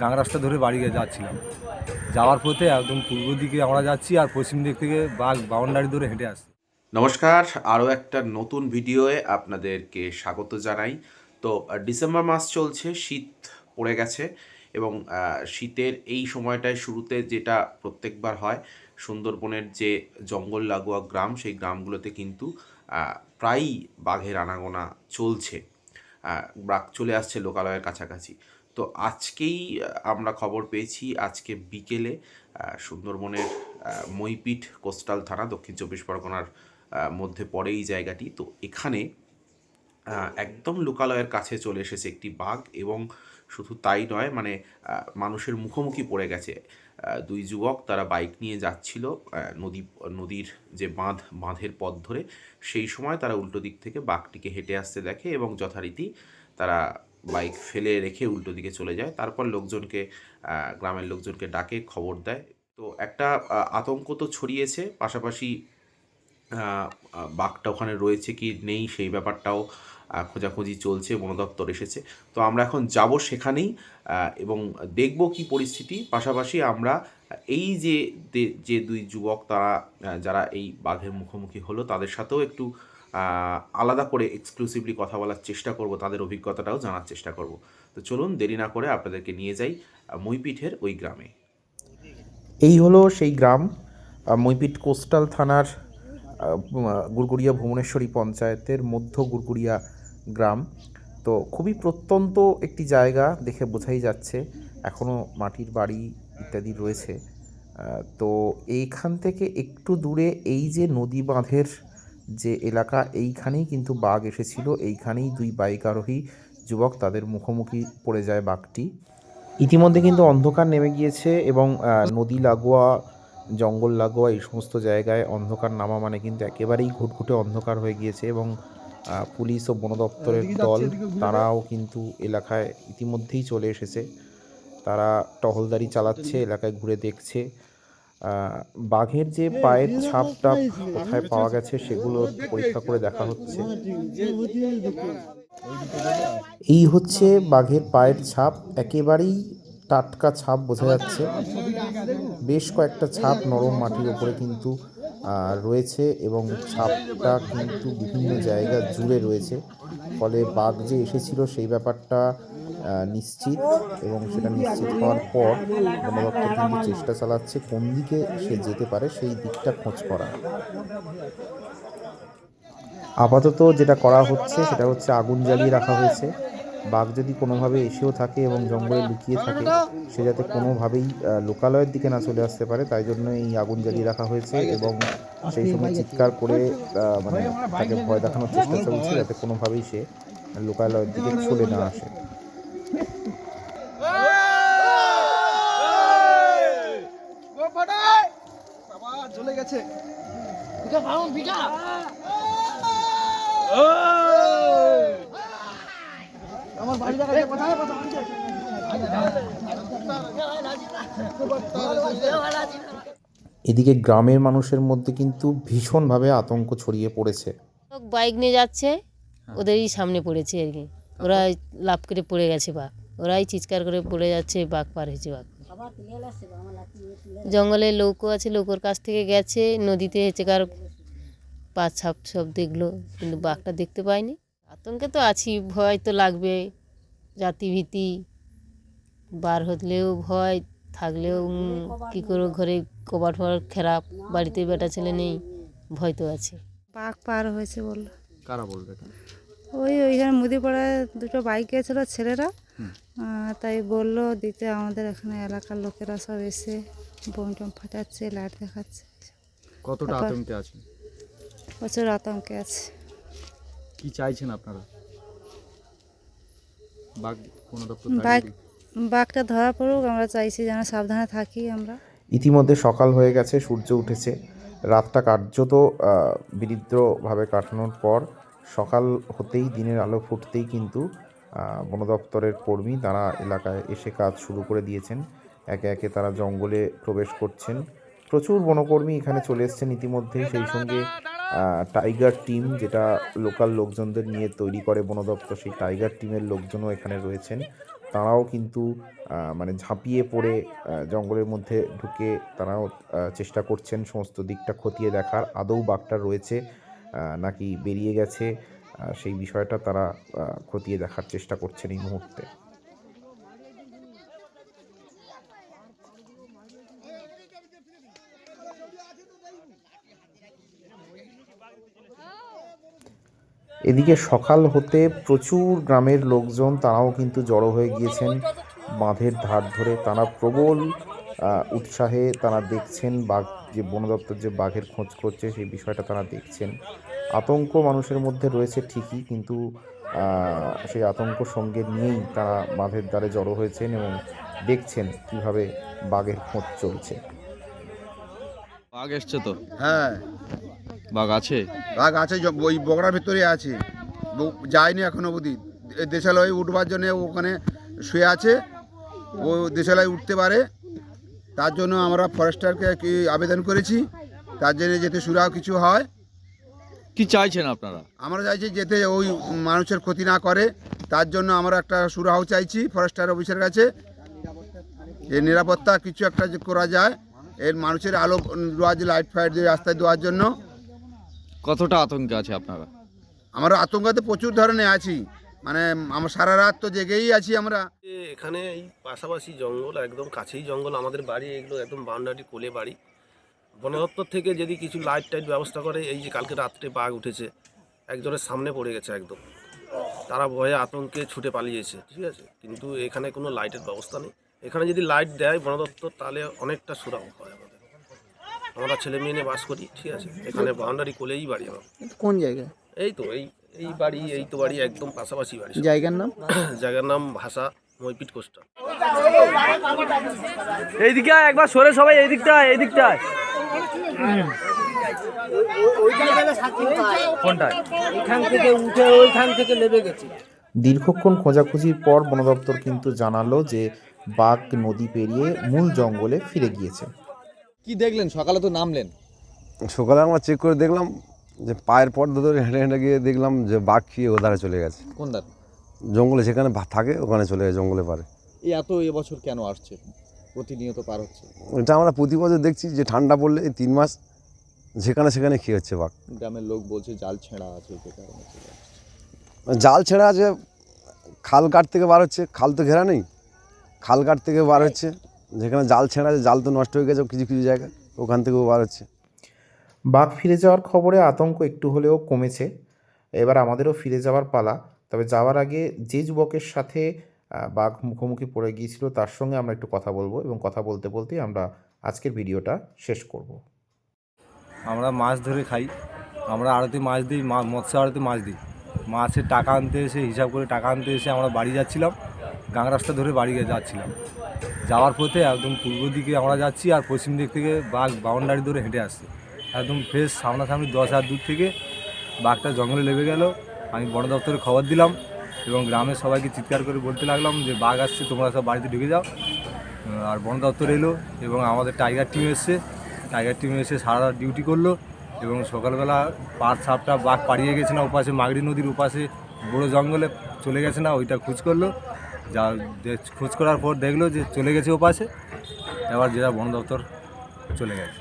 গাং রাস্তা ধরে বাড়ি যাচ্ছিলাম। যাওয়ার পথে একদম পূর্ব দিকে আমরা যাচ্ছি আর পশ্চিম দিক থেকে বাঘ বাউন্ডারি ধরে হেঁটে আসছে। নমস্কার, আরও একটা নতুন ভিডিওয়ে আপনাদেরকে স্বাগত জানাই। তো ডিসেম্বর মাস চলছে, শীত পড়ে গেছে এবং শীতের এই সময়টায় শুরুতে যেটা প্রত্যেকবার হয়, সুন্দরবনের যে জঙ্গল লাগোয়া গ্রাম, সেই গ্রামগুলোতে কিন্তু প্রায়ই বাঘের আনাগোনা চলছে। বাঘ চলে আসছে লোকালয়ের কাছাকাছি। তো আজকেই আমরা খবর পেয়েছি আজকে বিকেলে সুন্দরবনের মইপিঠ কোস্টাল থানা, দক্ষিণ চব্বিশ পরগনার মধ্যে পড়ে এই জায়গাটি। তো এখানে একদম লোকালয়ের কাছে চলে এসেছে একটি বাঘ এবং শুধু তাই নয় মানে মানুষের মুখোমুখি পড়ে গেছে। দুই যুবক তারা বাইক নিয়ে যাচ্ছিল নদী, নদীর যে বাঁধ, বাঁধের পথ ধরে, সেই সময় তারা উল্টো দিক থেকে বাঘটিকে হেঁটে আসতে দেখে এবং যথারীতি তারা বাইক ফেলে রেখে উল্টো দিকে চলে যায়। তারপর লোকজনকে গ্রামের লোকজনকে ডাকে, খবর দেয়। তো একটা আতঙ্ক তো ছড়িয়েছে। পাশাপাশি বাঘটা ওখানে রয়েছে কি নেই সেই ব্যাপারটাও খোঁজাখুঁজি চলছে বন দপ্তর এসেছে। তো আমরা এখন যাব সেখানেই এবং দেখব কি পরিস্থিতি। পাশাপাশি আমরা, এই যে যে দুই যুবক তারা যারা এই বাঘের মুখোমুখি হলো তাদের সাথেও একটু আলাদা করে এক্সক্লুসিভলি কথা বলার চেষ্টা করব তাদের অভিজ্ঞতাটাও জানার চেষ্টা করব। তো চলুন দেরি না করে আপনাদেরকে নিয়ে যাই মইপিঠের ওই গ্রামে। এই হলো সেই গ্রাম আহ, মইপিট কোস্টাল থানার গুরগুড়িয়া ভুবনেশ্বরী পঞ্চায়েতের মধ্য গুরগুড়িয়া গ্রাম। তো খুবই প্রত্যন্ত একটি জায়গা দেখে বোঝাই যাচ্ছে এখনও মাটির বাড়ি ইত্যাদি রয়েছে। তো এইখান থেকে একটু দূরে এই যে নদী বাঁধের যে এলাকা এইখানেই কিন্তু বাঘ এসেছিল। এইখানেই দুই বাইক আরোহী যুবক তাদের মুখোমুখি পড়ে যায় বাঘটি। ইতিমধ্যে কিন্তু অন্ধকার নেমে গিয়েছে এবং নদী লাগোয়া জঙ্গল লাগোয়া এই সমস্ত জায়গায় অন্ধকার নামা মানে কিন্তু একেবারেই ঘুটঘুটে অন্ধকার হয়ে গিয়েছে এবং পুলিশ ও বন দপ্তরের দল তারাও কিন্তু এলাকায় ইতিমধ্যেই চলে এসেছে। তারা টহলদারি চালাচ্ছে এলাকায় ঘুরে দেখছে। বাঘের যে পায়ের ছাপটা কোথায় পাওয়া গেছে সেগুলো পরীক্ষা করে দেখা হচ্ছে। এই হচ্ছে বাঘের পায়ের ছাপ একেবারেই টাটকা ছাপ বোঝা যাচ্ছে। বেশ কয়েকটা ছাপ নরম মাটির ওপরে কিন্তু রয়েছে এবং ছাপটা কিন্তু বিভিন্ন জায়গা জুড়ে রয়েছে। ফলে বাঘ যে এসেছিল সেই ব্যাপারটা নিশ্চিত এবং সেটা নিশ্চিত হওয়ার পর বন দপ্তর কিন্তু চেষ্টা চালাচ্ছে কোন দিকে সে যেতে পারে সেই দিকটা খোঁজ করা আপাতত যেটা করা হচ্ছে সেটা হচ্ছে আগুন জ্বালিয়ে রাখা হয়েছে। বাঘ যদি কোনোভাবে এসেও থাকে এবং জঙ্গলে লুকিয়ে থাকে, সে যাতে কোনোভাবেই লোকালয়ের দিকে না চলে আসতে পারে, তাই জন্য এই আগুন জ্বালিয়ে রাখা হয়েছে এবং সেই সময় চিৎকার করে মানে তাকে ভয় দেখানোর চেষ্টা চলছে যাতে কোনোভাবেই সে লোকালয়ের দিকে চলে না আসে। চলে গেছে। আমার বাড়ি দেখা যায় কোথায় এদিকে গ্রামের মানুষের মধ্যে কিন্তু ভীষণভাবে আতঙ্ক ছড়িয়ে পড়েছে। বাইক নিয়ে যাচ্ছে ওদেরই সামনে পড়েছে আর কি। ওরা লাভ করে পড়ে গেছে বাঘ ওরাই চিৎকার করে পড়ে যাচ্ছে বাঘ পার হয়েছে বাঘ। জঙ্গলে লৌকো আছে লৌকোর কাছ থেকে গেছে নদীতে হচ্ছে কার পা ছাপ সব দেখল কিন্তু বাঘটা দেখতে পায়নি। আতঙ্কে তো আছি ভয় তো লাগবে জাতিভীতি বার হলেও ভয় থাকলেও কী করে ঘরে কবার ফবার খারাপ বাড়িতে বেটা ছেলে নেই ভয় তো আছে। পাক পার হয়েছে বলল। কারা বলবে ওই ওইখানে মুদিপাড়ায় দুটো বাইক গেছিল ছেলেরা। তাই বলল দিতে আমাদের এখানে এলাকার লোকেরা সব এসে বোম টম ফাটাচ্ছে লাইট দেখাচ্ছে। কতটা আতঙ্কে আছেন? প্রচুর আতঙ্কে আছে। কি চাইছেন আপনারা? বাঘ দপ্তর বাঘটা ধরা পড়ুক আমরা চাইছি যেন সাবধানে থাকি আমরা। ইতিমধ্যে সকাল হয়ে গেছে সূর্য উঠেছে। রাতটা কার্যত আহ, বিরিদ্রভাবে কাটানোর পর সকাল হতেই দিনের আলো ফুটতেই কিন্তু বন দপ্তরের কর্মী তারা এলাকায় এসে কাজ শুরু করে দিয়েছেন। একে একে তারা জঙ্গলে প্রবেশ করছেন। প্রচুর বনকর্মী এখানে চলে এসেছেন ইতিমধ্যেই সেই সঙ্গে টাইগার টিম যেটা লোকাল লোকজনদের নিয়ে তৈরি করে বন দপ্তর সেই টাইগার টিমের লোকজনও এখানে রয়েছেন। তারাও কিন্তু মানে ঝাঁপিয়ে পড়ে জঙ্গলের মধ্যে ঢুকে তারাও চেষ্টা করছেন সমস্ত দিকটা খতিয়ে দেখার। আদৌ বাঘটা রয়েছে নাকি বেরিয়ে গেছে? সেই বিষয়টা তারা খতিয়ে দেখার চেষ্টা করছেন এই মুহূর্তে। এদিকে সকাল হতে প্রচুর গ্রামের লোকজন, তারাও কিন্তু জড়ো হয়ে গিয়েছেন বাঁধের ধার ধরে। তারা প্রবল উৎসাহে তারা দেখছেন বাঘ যে বন দপ্তর যে বাঘের খোঁজ করছে সেই বিষয়টা তারা দেখছেন। আতঙ্ক মানুষের মধ্যে রয়েছে ঠিকই কিন্তু সেই আতঙ্ক সঙ্গে নিয়েই তারা বাঁধের দ্বারে জড়ো হয়েছেন এবং দেখছেন কীভাবে বাঘের খোঁজ চলছে। বাঘ এসছে তো? হ্যাঁ। বাঘ আছে? বাঘ আছে ওই বগড়ার ভিতরে আছে। ব- যায়নি এখনও অবধি। দেশালয় উঠবার জন্য ওখানে শুয়ে আছে। ও দেশালয় উঠতে পারে। তার জন্য আমরা ফরেস্টারকে কি আবেদন করেছি? তার জন্য যেতে সুরাও কিছু হয়। কি চাইছেন আপনারা? আমরা চাইছি যেতে ওই মানুষের ক্ষতি না করে। তার জন্য আমরা একটা সুরাহ চাইছি ফরেস্টার অফিসের কাছে। এর নিরাপত্তা কিছু একটা যে করা যায় এর মানুষের আলো দেওয়া যে লাইট ফাইট দিয়ে রাস্তায় দেওয়ার জন্য। কতটা আতঙ্কে আছে আপনারা? আমরা আতঙ্কাতে প্রচুর ধরনের আছি। মানে আমরা সারা রাত তো জেগেই আছি আমরা। এ এখানে এই পাশাপাশি জঙ্গল একদম কাছেই জঙ্গল আমাদের বাড়ি এগুলো একদম বাউন্ডারি কোলে বাড়ি। বন দপ্তর থেকে যদি কিছু লাইট টাইট ব্যবস্থা করে এই যে কালকে রাত্রে বাঘ উঠেছে একজনের সামনে পড়ে গেছে একদম। তারা ভয়ে আতঙ্কে ছুটে পালিয়েছে ঠিক আছে? কিন্তু এখানে কোনো লাইটের ব্যবস্থা নেই। এখানে যদি লাইট দেয় বন দপ্তর তাহলে অনেকটা সুরাহ হয় আমাদের। আমরা ছেলে মেয়ে নিয়ে বাস করি ঠিক আছে? এখানে বাউন্ডারি কোলেই বাড়ি আমার। কোন জায়গায়? এই তো এই এই বাড়ি এই তো বাড়ি একদম পাশাপাশি বাড়ি। জায়গার নাম? জায়গার নাম ভাষা মইপিট কোস্টাল এইদিকে একবার সরে সবাই এই দিকটায় এই দিকটায় কোনটায়? এখান থেকে উঠে ওইখান থেকে লেবে গেছে। দীর্ঘক্ষণ খোঁজাখুঁজির পর বন দপ্তর কিন্তু জানালো যে বাঘ নদী পেরিয়ে মূল জঙ্গলে ফিরে গিয়েছে। কি দেখলেন? সকালে তো নামলেন। সকালে আমরা চেক করে দেখলাম যে পায়ের পর ধরে হেঁটে হেঁটে গিয়ে দেখলাম যে বাঘ খেয়ে ওধারে চলে গেছে। কোন দার জঙ্গলে যেখানে থাকে ওখানে চলে গেছে জঙ্গলে পারে। এই এত এবছর কেন আসছে? প্রতিনিয়ত পার হচ্ছে। এটা আমরা প্রতি বছর দেখছি যে ঠান্ডা পড়লে এই তিন মাস যেখানে সেখানে খেয়ে হচ্ছে বাঘ। গ্রামের লোক বলছে জাল ছেঁড়া আছে আসছে। জাল ছেঁড়া আছে খাল কাট থেকে বার হচ্ছে খাল তো ঘেরা নেই। খাল কাট থেকে বার হচ্ছে যেখানে জাল ছেঁড়া আছে জাল তো নষ্ট হয়ে গেছে কিছু কিছু জায়গায় ওখান থেকেও বার হচ্ছে। বাঘ ফিরে যাওয়ার খবরে আতঙ্ক একটু হলেও কমেছে। এবার আমাদেরও ফিরে যাওয়ার পালা। তবে যাওয়ার আগে যে যুবকের সাথে বাঘ মুখোমুখি পড়ে গিয়েছিল, তার সঙ্গে আমরা একটু কথা বলব এবং কথা বলতে বলতেই আমরা আজকের ভিডিওটা শেষ করব। আমরা মাছ ধরে খাই। আমরা আড়তে মাছ দিই মৎস্য আড়তে মাছ দিই। মাছের টাকা আনতে এসে, হিসাব করে টাকা আনতে এসে আমরা বাড়ি যাচ্ছিলাম। গাং রাস্তা ধরে বাড়ি যাচ্ছিলাম। যাওয়ার পথে একদম পূর্ব দিকে আমরা যাচ্ছি আর পশ্চিম দিক থেকে বাঘ বাউন্ডারি ধরে হেঁটে আসছে। একদম ফ্রেশ সামনাসামনি দশ হাত দূর থেকে বাঘটা জঙ্গলে লেবে গেল। আমি বন দপ্তরে খবর দিলাম এবং গ্রামের সবাইকে চিৎকার করে বলতে লাগলাম যে, বাঘ আসছে, তোমরা সব বাড়িতে ঢুকে যাও। আর বন দপ্তর এলো এবং আমাদের টাইগার টিম এসছে। টাইগার টিম এসে সারা ডিউটি করল এবং সকালবেলা পাঁচ সাপটা বাঘ পাড়িয়ে গেছে না, ওপাশে মাগড়ি নদীর ওপাশে বড় জঙ্গলে চলে গেছে না, ওইটা খোঁজ করল। যা খোঁজ করার পর দেখল যে চলে গেছে ওপাশে। এবার যেটা বন দপ্তর চলে গেছে।